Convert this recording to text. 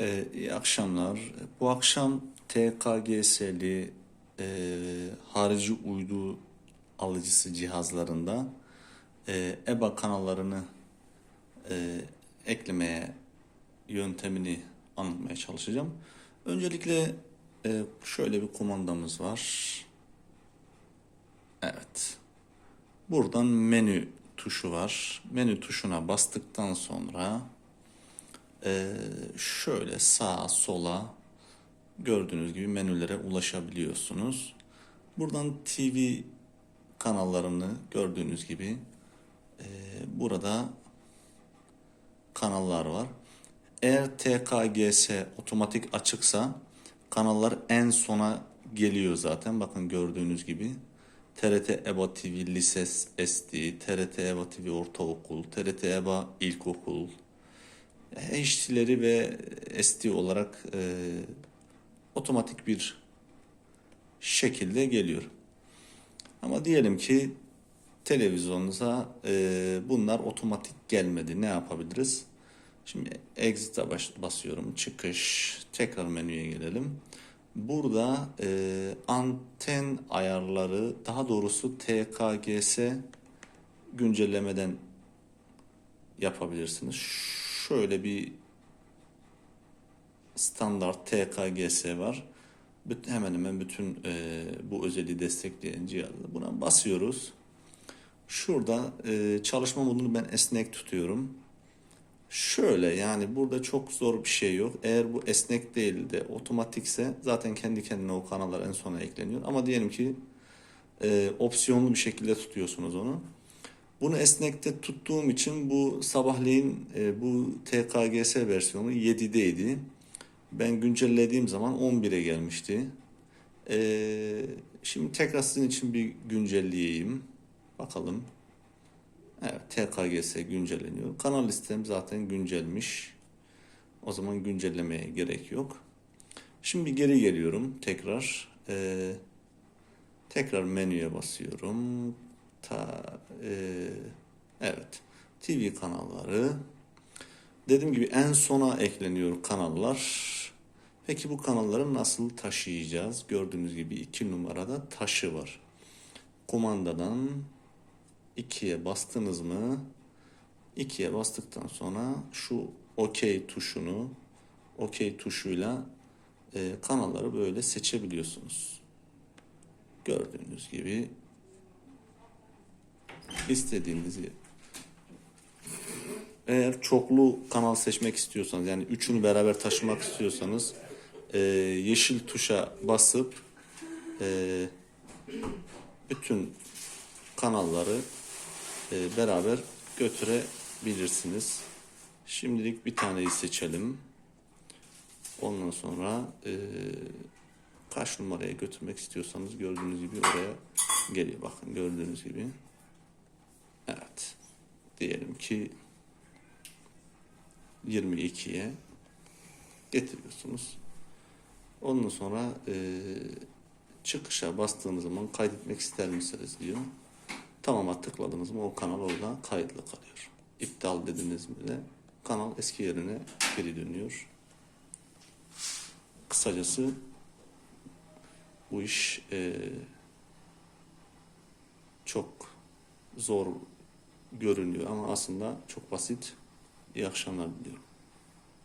Ee, iyi akşamlar. Bu akşam TKGS'li e, harici uydu alıcısı cihazlarında e, EBA kanallarını e, eklemeye yöntemini anlatmaya çalışacağım. Öncelikle e, şöyle bir kumandamız var. Evet. Buradan menü tuşu var. Menü tuşuna bastıktan sonra ee, şöyle sağa sola gördüğünüz gibi menülere ulaşabiliyorsunuz. Buradan TV kanallarını gördüğünüz gibi e, burada kanallar var. Eğer TKGS otomatik açıksa kanallar en sona geliyor zaten. Bakın gördüğünüz gibi. TRT EBA TV Lise SD, TRT EBA TV Ortaokul, TRT EBA İlkokul, HD'leri ve SD olarak e, otomatik bir şekilde geliyor. Ama diyelim ki televizyonunuza e, bunlar otomatik gelmedi. Ne yapabiliriz? Şimdi exit'e basıyorum. Çıkış. Tekrar menüye gelelim. Burada e, anten ayarları daha doğrusu TKGS güncellemeden yapabilirsiniz. Şöyle bir standart TKGS var. Hemen hemen bütün e, bu özelliği destekleyen cihazda buna basıyoruz. Şurada e, çalışma modunu ben esnek tutuyorum. Şöyle yani burada çok zor bir şey yok. Eğer bu esnek değil de otomatikse zaten kendi kendine o kanallar en sona ekleniyor. Ama diyelim ki e, opsiyonlu bir şekilde tutuyorsunuz onu. Bunu esnekte tuttuğum için bu sabahleyin e, bu TKGS versiyonu 7'deydi. Ben güncellediğim zaman 11'e gelmişti. E, şimdi tekrar sizin için bir güncelleyeyim. Bakalım. Evet TKGS güncelleniyor. Kanal listem zaten güncelmiş. O zaman güncellemeye gerek yok. Şimdi geri geliyorum tekrar. E, tekrar menüye basıyorum. Ta, e, evet. TV kanalları. Dediğim gibi en sona ekleniyor kanallar. Peki bu kanalları nasıl taşıyacağız? Gördüğünüz gibi iki numarada taşı var. Kumandadan 2'ye bastınız mı? 2'ye bastıktan sonra şu OK tuşunu OK tuşuyla e, kanalları böyle seçebiliyorsunuz. Gördüğünüz gibi istediğinizi eğer çoklu kanal seçmek istiyorsanız yani üçünü beraber taşımak istiyorsanız e, yeşil tuşa basıp e, bütün kanalları e, beraber götürebilirsiniz. Şimdilik bir taneyi seçelim. Ondan sonra e, kaç numaraya götürmek istiyorsanız gördüğünüz gibi oraya geliyor. Bakın gördüğünüz gibi. Diyelim ki 22'ye getiriyorsunuz. Ondan sonra e, çıkışa bastığınız zaman kaydetmek ister misiniz diyor. Tamam'a tıkladınız mı o kanal orada kayıtlı kalıyor. İptal dediniz mi de kanal eski yerine geri dönüyor. Kısacası bu iş e, çok zor görünüyor ama aslında çok basit. İyi akşamlar diliyorum.